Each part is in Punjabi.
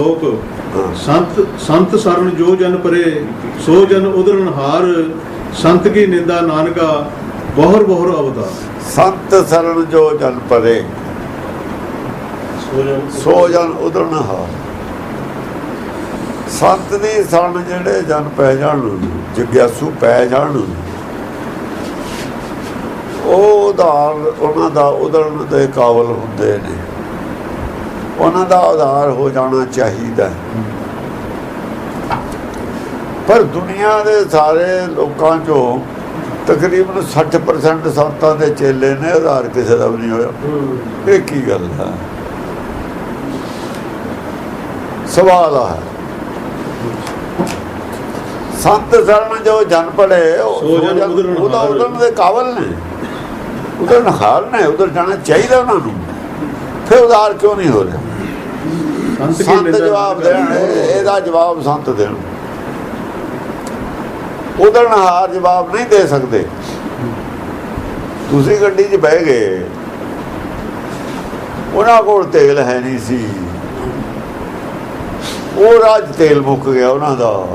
ਸ਼ਲੋਕ ਹਾਂ। ਸੰਤ ਸੰਤ ਸਰਨ ਜੋ ਜਨ ਪਰੇ ਸੋ ਜਨ ਉਦਰਨ ਹਾਰ। ਸੰਤ ਕੀ ਨਿੰਦਾ ਨਾਨਕਾ ਬਹੁਰ ਬਹੁਰ ਅਵਤਾਰ। ਸੰਤ ਸਰਣ ਜੋ ਜਨ ਪਰੇ ਸੋ ਜਨ ਉਦਰਨ ਹਾਰ। ਸੰਤ ਦੀ ਸਰਨ ਜਿਹੜੇ ਜਨ ਪੈ ਜਾਣ ਜਿਗਿਆਸੂ ਪੈ ਜਾਣ। ਉਹ ਉਧਾਰ ਉਹਨਾਂ ਦਾ ਉਦਰਨ ਦੇ ਕਾਬਲ ਹੁੰਦੇ ਨੇ। ਉਹਨਾਂ ਦਾ ਉਧਾਰ ਹੋ ਜਾਣਾ ਚਾਹੀਦਾ। ਪਰ ਦੁਨੀਆ ਦੇ ਸਾਰੇ ਲੋਕਾਂ ਚੋਂ ਤਕਰੀਬਨ 60% ਸੰਤਾਂ ਦੇ ਚੇਲੇ ਨੇ ਉਧਾਰ ਕਿਸੇ ਦਾ ਵੀ ਨਹੀਂ ਹੋਇਆ। ਇਹ ਕੀ ਗੱਲ ਹੈ? ਸਵਾਲ ਆ। ਹੈ ਸੰਤ ਸਰਨ ਜੋ ਜਨ ਪੜੇ ਉਹਦਾ। ਉਦਰਨ ਦੇ ਕਾਬਲ ਨੇ। ਉਦਰਨ ਹਾਲ ਨੇ ਉਧਰ ਜਾਣਾ ਚਾਹੀਦਾ ਉਹਨਾਂ ਨੂੰ। ਫਿਰ ਉਧਾਰ ਕਿਉਂ ਨਹੀਂ ਹੋ ਰਿਹਾ? ਸੰਤ ਕੀ ਸੰਤ ਨਿੰਦਾ ਜਵਾਬ ਦੇਣ ਇਹ- ਇਹਦਾ ਜਵਾਬ ਸੰਤ ਦੇਣ। ਉਦਰਨ ਹਾਰ ਜਵਾਬ ਨਹੀਂ ਦੇ ਸਕਦੇ। ਤੁਸੀਂ ਗੱਡੀ 'ਚ ਬਹਿ ਗਏ। ਉਹਨਾਂ ਕੋਲ ਤੇਲ ਹੈ ਨਹੀਂ ਸੀ। ਉਹ ਰਾਜ ਤੇਲ ਮੁੱਕ ਗਿਆ ਉਹਨਾਂ ਦਾ।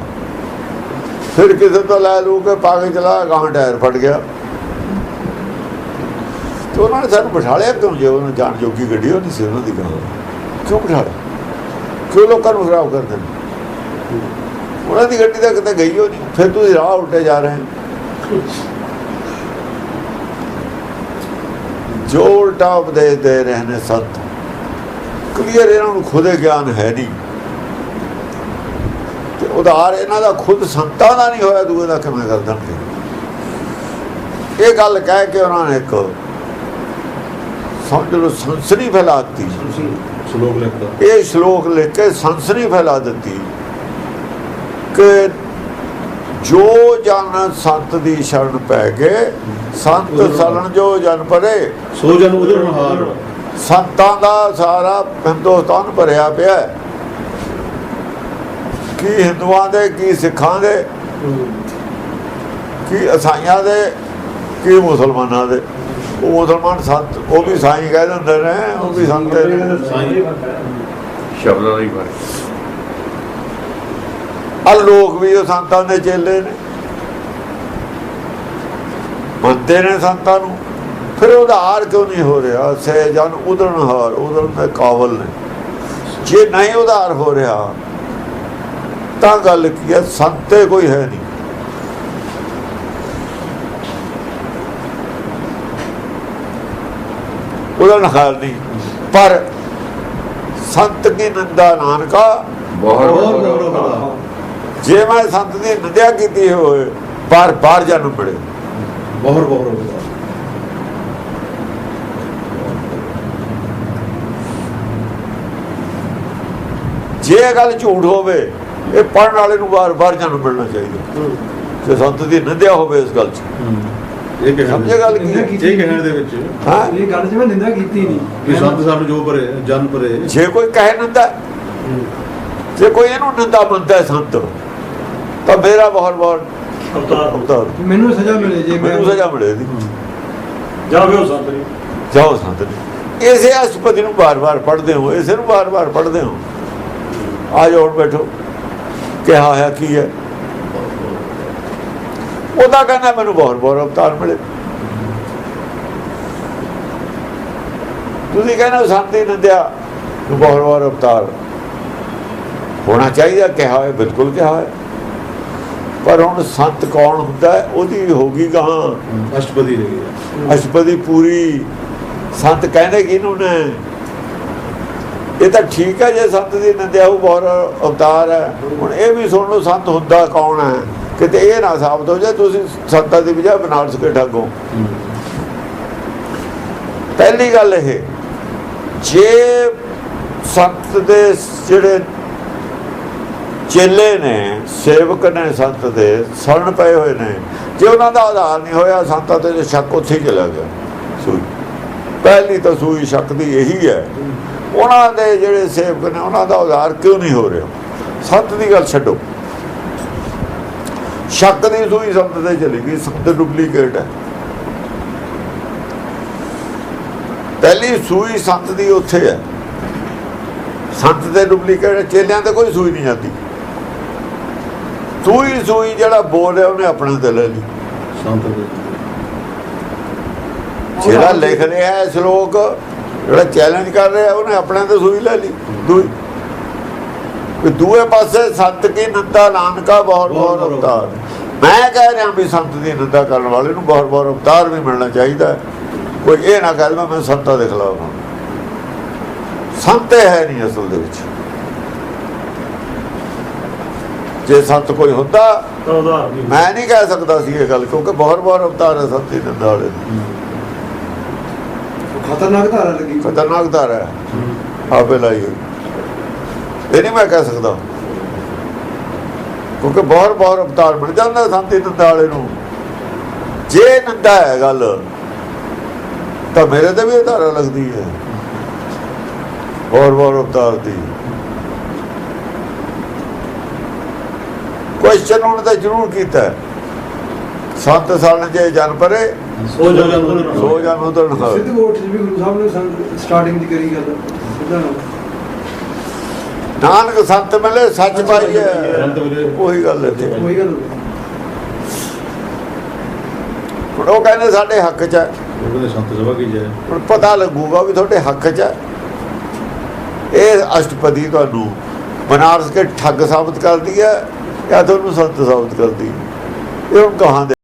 ਫਿਰ ਕਿਸੇ ਤੋਂ ਲੈ ਲੂ ਕੇ ਪਾ ਕੇ ਚਲਾ ਗਾਂ ਟਾਇਰ ਫਟ ਗਿਆ। ਤੇ ਉਹਨਾਂ ਨੇ ਸਾਨੂੰ ਬਿਠਾ ਲਿਆ ਕਿਉਂ? ਜੇ ਉਹਨਾਂ ਜਾਣ ਜੋਗੀ ਗੱਡੀ ਉਹ ਨਹੀਂ ਸੀ ਉਹਨਾਂ ਦੀ ਗਾਂ ਕਿਉਂ ਬਿਠਾ ਲਿਆ? ਕਿਉਂ ਲੋਕਾਂ ਨੂੰ ਖਰਾਬ ਕਰਦੇ ਨੇ ਉਹਨਾਂ ਦੀ ਗੱਡੀ ਤਾਂ ਕਿਤੇ ਗਈ ਹੋ ਨਹੀਂ। ਫਿਰ ਤੁਸੀਂ ਰਾਹ ਉਲਟੇ ਜਾ ਰਹੇ ਹੋ। ਜੋ ਉਲਟਾ ਉਪਦੇਸ਼ ਦੇ ਰਹੇ ਨੇ ਸੰਤ ਕਲੀਅਰ ਇਹਨਾਂ ਨੂੰ ਖੁਦੇ ਗਿਆਨ ਹੈ ਨਹੀਂ। ਤੇ ਉਧਾਰ ਇਹਨਾਂ ਦਾ ਖੁਦ ਸੰਤਾਂ ਦਾ ਨਹੀਂ ਹੋਇਆ, ਦੂਏ ਦਾ ਕਿਵੇਂ ਕਰ ਦੇਣਗੇ? ਇਹ ਗੱਲ ਕਹਿ ਕੇ ਉਹਨਾਂ ਨੇ ਇੱਕ ਸਮਝ ਲਓ ਸੰਸਰੀ ਫੈਲਾਤੀ। ਸ਼ਲੋਕ ਲਿਖਦਾ ਇਹ ਸ਼ਲੋਕ ਲਿਖ ਕੇ ਸੰਸਰੀ ਫੈਲਾ ਦਿੱਤੀ ਕਿ ਜੋ ਜਨ ਸੰਤ ਦੀ ਸ਼ਰਨ ਪੈ ਗਏ ਸੰਤ ਸਰਨ ਜੋ ਜਨ ਪਰੇ ਸੋ ਜਨ ਉਦਰਨ ਹਾਰ। ਸੰਤਾਂ ਦਾ ਸਾਰਾ ਹਿੰਦੁਸਤਾਨ ਭਰਿਆ ਪਿਆ। ਕੀ ਹਿੰਦੂਆਂ ਦੇ ਕੀ ਸਿੱਖਾਂ ਦੇ ਕੀ ਇਸਾਈਆਂ ਦੇ ਕੀ ਮੁਸਲਮਾਨਾਂ ਦੇ। ਉਹ ਮੁਸਲਮਾਨ ਸੰਤ ਉਹ ਵੀ ਸਾਈਂ ਕਹਿ ਦਿੰਦੇ ਨੇ ਉਹ ਵੀ ਸੰਤ ਨੇ। ਸਾਈਂ ਸ਼ਬਦਾਂ ਦਾ ਹੀ ਫ਼ਰਕ ਆ ਲੋਕ ਵੀ ਉਹ ਸੰਤਾਂ ਦੇ ਚੇਲੇ ਨੇ। ਮੰਨਦੇ ਨੇ ਸੰਤਾਂ ਨੂੰ। ਫਿਰ ਉਧਾਰ ਕਿਉਂ ਨਹੀਂ ਹੋ ਰਿਹਾ? ਸੇ ਜਨ ਉਦਰਨ ਹਾਰ ਉਦਰਨ ਦੇ ਕਾਬਲ ਨੇ। ਜੇ ਨਹੀਂ ਉਧਾਰ ਹੋ ਰਿਹਾ ਤਾਂ ਗੱਲ ਕੀ ਹੈ? ਸੰਤੇ ਕੋਈ ਹੈ ਨਹੀਂ। ਉਦਰਨ ਹਾਰ ਨਹੀਂ ਪਰ ਸੰਤ ਕੀ ਨੰਦਾ ਨਾਨਕਾ? ਬਹੁਤ ਬਹੁਤ ਬਹੁਤ ਜੇ ਮੈਂ ਸੰਤ ਦੀ ਨਿੰਦਿਆ ਕੀਤੀ ਹੋਏ ਬਾਰ ਬਾਰ ਜਨਮ ਮਿਲੇ ਬਹੁਰ ਬਹੁਰ ਅਵਤਾਰ ਜੇ ਇਹ ਗੱਲ ਝੂਠ ਹੋਵੇ ਇਹ ਪੜਨ ਵਾਲੇ ਨੂੰ ਬਾਰ ਬਾਰ ਜਨਮ ਮਿਲਣਾ ਚਾਹੀਦਾ। ਜੇ ਸੰਤ ਦੀ ਨਿੰਦਿਆ ਹੋਵੇ ਇਸ ਗੱਲ 'ਚ। ਇਹ ਕਹਿਣ ਸਮਝੇ ਗੱਲ ਕੀ ਹੈ? ਇਹ ਕਹਿਣ ਦੇ ਵਿੱਚ? ਹਾਂ? ਇਹ ਗੱਲ ਜਿਵੇਂ ਨਿੰਦਾ ਕੀਤੀ ਨਹੀਂ। ਕਿ ਸੰਤ ਸਾਨੂੰ ਜੋ ਪਰੇ ਜਨ ਪਰੇ। ਜੇ ਕੋਈ ਕਹੇ ਨਿੰਦਾ ਜੇ ਕੋਈ ਇਹਨੂੰ ਨਿੰਦਾ ਮੰਨਦਾ ਸੰਤ ਤਾਂ ਮੇਰਾ ਬਹੁਤ ਬਹੁਤ ਅਵਤਾਰ। ਮੈਨੂੰ ਸਜ਼ਾ ਮਿਲੇ ਜੇ ਮੈਂ ਮੈਨੂੰ ਸਜ਼ਾ ਮਿਲੇ ਦੀ ਜਾਵੇ ਉਹ ਸੰਤ ਜੀ। ਜਾਓ ਸੰਤ ਨੇ ਇਸੇ ਅਸਪਤੀ ਨੂੰ ਬਾਰ-ਬਾਰ ਪੜ੍ਹਦੇ ਹੋ ਇਸੇ ਨੂੰ ਬਾਰ-ਬਾਰ ਪੜ੍ਹਦੇ ਹੋ। ਆ ਜਾਓ ਬੈਠੋ। ਕਿਹਾ ਹੋਇਆ ਕੀ ਹੈ? ਉਹਦਾ ਕਹਿੰਦਾ ਮੈਨੂੰ ਬਹੁਤ ਬਹੁਤ ਅਵਤਾਰ ਮਿਲੇ। ਤੁਸੀਂ ਕਹਿੰਦੇ ਹੋ ਸੰਤ ਨੰਦਿਆ ਨੂੰ ਬਹੁਤ ਬਹੁਤ ਅਵਤਾਰ ਹੋਣਾ ਚਾਹੀਦਾ ਕਿਹਾ ਹੋਇਆ ਬਿਲਕੁਲ ਕਿਹਾ ਹੋਇਆ। ਪਰ ਹੁਣ ਸੰਤ ਕੌਣ ਹੁੰਦਾ ਹੈ? ਉਹਦੀ ਹੋਗੀ ਗਾਂ ਅਸ਼ਟਪਦੀ ਹੈਗੀ ਆ ਅਸ਼ਪਦੀ ਪੂਰੀ। ਸੰਤ ਕਹਿੰਦੇ ਕਿਹਨੂੰ ਨੇ? ਇਹ ਤਾਂ ਠੀਕ ਹੈ ਜੇ ਸੰਤ ਦੀ ਨਿੰਦਿਆ ਉਹ ਬਹੁਤ ਅਵਤਾਰ ਹੈ। ਹੁਣ ਇਹ ਵੀ ਸੁਣ ਲਓ ਸੰਤ ਹੁੰਦਾ ਕੌਣ ਹੈ? ਕਿਤੇ ਇਹ ਨਾ ਸਾਬਤ ਹੋ ਜਾਏ, ਤੁਸੀਂ ਸੰਤਾਂ ਦੀ ਵਜ੍ਹਾ ਬਨਾਰਸ ਸਕੇ ਠੱਗੋ। ਪਹਿਲੀ ਗੱਲ ਇਹ, ਜੇ ਸੰਤ ਦੇ ਜਿਹੜੇ ਚੇਲੇ ਨੇ, ਸੇਵਕ ਨੇ ਸੰਤ ਦੇ, ਸ਼ਰਨ ਪਏ ਹੋਏ ਨੇ, ਜੇ ਉਹਨਾਂ ਦਾ ਆਧਾਰ ਨਹੀਂ ਹੋਇਆ, ਸੰਤਾਂ ਤੇ ਸ਼ੱਕ ਉੱਥੇ ਚਲਾ ਗਿਆ। ਸੂਈ। ਪਹਿਲੀ ਤਾਂ ਸੂਈ ਸ਼ੱਕ ਦੀ ਇਹੀ ਹੈ। ਉਹਨਾਂ ਦੇ ਜਿਹੜੇ ਸੇਵਕ ਨੇ, ਉਹਨਾਂ ਦਾ ਉਧਾਰ ਕਿਉਂ ਨਹੀਂ ਹੋ ਰਿਹਾ? ਸੰਤ ਦੀ ਗੱਲ ਛੱਡੋ। ਸ਼ੱਕ ਦੀ ਸੂਈ ਸੰਤ ਤੇ ਚਲੀ ਗਈ ਸੰਤ ਡੁਪਲੀਕੇਟ ਹੈ। ਪਹਿਲੀ ਸੂਈ ਸੰਤ ਦੀ ਉੱਥੇ ਹੈ। ਸੰਤ ਦੇ ਡੁਪਲੀਕੇਟ ਚੇਲਿਆਂ ਤੇ ਕੋਈ ਸੂਈ ਨਹੀਂ ਜਾਂਦੀ ਸੂਈ ਸੂਈ ਜਿਹੜਾ ਬੋਲ ਰਿਹਾ ਉਹਨੇ ਆਪਣੇ ਤੇ ਲੈ ਲਈ। ਸੰਤ ਦੇ ਜਿਹੜਾ ਲਿਖ ਰਿਹਾ ਹੈ ਸ਼ਲੋਕ ਜਿਹੜਾ ਚੈਲੰਜ ਕਰ ਰਿਹਾ ਉਹਨੇ ਆਪਣੇ ਤੇ ਸੂਈ ਲੈ ਲਈ। ਦੂਈ। ਵੀ ਦੂਏ ਪਾਸੇ ਸੰਤ ਕੀ ਨਿੰਦਾ ਨਾਨਕਾ ਬਹੁਤ ਬਹੁਤ ਬਹੁਤ ਅਵਤਾਰ। ਮੈਂ ਕਹਿ ਰਿਹਾ ਵੀ ਸੰਤ ਦੀ ਨਿੰਦਾ ਕਰਨ ਵਾਲੇ ਨੂੰ ਬਹੁਤ ਬਹੁਤ ਅਵਤਾਰ ਵੀ ਮਿਲਣਾ ਚਾਹੀਦਾ। ਕੋਈ ਇਹ ਨਾ ਕਹਿ ਦੇਵੇ ਮੈਂ ਸੰਤਾਂ ਦੇ ਖਿਲਾਫ ਹਾਂ। ਸੰਤ ਹੈ ਨਹੀਂ ਅਸਲ ਦੇ ਵਿੱਚ। ਜੇ ਸੰਤ ਕੋਈ ਹੁੰਦਾ ਮੈਂ ਨਹੀਂ ਕਹਿ ਸਕਦਾ ਸੀ ਇਹ ਗੱਲ ਕਿਉਂਕਿ ਬਹੁਤ ਬਹੁਤ ਅਵਤਾਰ ਹੈ ਸੰਤ ਦੀ ਨਿੰਦਾ ਵਾਲੇ ਦੇ। ਖਤਰਨਾਕ ਧਾਰਾ ਲੱਗੀ। ਖਤਰਨਾਕ ਧਾਰ ਹੈ। ਆਪੇ ਲਾਈ ਹੋਈ। ਇਹ ਨਹੀਂ ਮੈਂ ਕਹਿ ਸਕਦਾ। ਕਿਉਂਕਿ ਬਹੁਤ ਬਹੁਤ ਅਵਤਾਰ ਮਿਲ ਜਾਂਦਾ ਸੰਤੀ ਵਾਲੇ ਨੂੰ। ਜੇ ਨੰਦਾ ਹੈ ਗੱਲ ਤਾਂ ਮੇਰੇ ਤੇ ਵੀ ਧਾਰਾ ਲੱਗਦੀ ਹੈ। ਬਹੁਤ ਬਹੁਤ ਅਵਤਾਰ ਦੀ। ਕੁਐਸਚਨ ਉਹਨੇ ਤਾਂ ਜ਼ਰੂਰ ਕੀਤਾ ਹੈ। ਸੰਤ ਸਾਲਨ ਜੇ ਜਨ ਪਰੇ ਸੋ ਜਨ ਉਧਰ ਸੋ ਜਨ ਉਧਰ ਸਿੱਧ ਕੋਟ ਜੀ ਵੀ ਗੁਰੂ ਸਾਹਿਬ ਨੇ ਸਟਾਰਟਿੰਗ ਦੀ ਕਰੀ ਗੱਲ। ਸਿੱਧਾ ਨਾਲ ਨਾਨਕ ਸੰਤ ਮਿਲੇ ਸੱਚ ਪਾਈਏ। ਉਹੀ ਗੱਲ ਇੱਥੇ। ਉਹੀ ਗੱਲ। ਉਹ ਕਹਿੰਦੇ ਸਾਡੇ ਹੱਕ 'ਚ ਹੈ। ਉਹ ਕਹਿੰਦੇ ਸੰਤ ਸਭਾ ਕੀ ਜਾਏ ਹੁਣ ਪਤਾ ਲੱਗੂਗਾ ਵੀ ਤੁਹਾਡੇ ਹੱਕ 'ਚ ਹੈ। ਇਹ ਅਸ਼ਟਪਦੀ ਤੁਹਾਨੂੰ ਬਨਾਰਸ ਕੇ ਠੱਗ ਸਾਬਤ ਕਰਦੀ ਹੈ ਜਾਂ ਤੁਹਾਨੂੰ ਸੰਤ ਸਾਬਤ ਕਰਦੀ ਹੈ? ਇਹ ਹੁਣ ਕਹਾਂ ਦੇ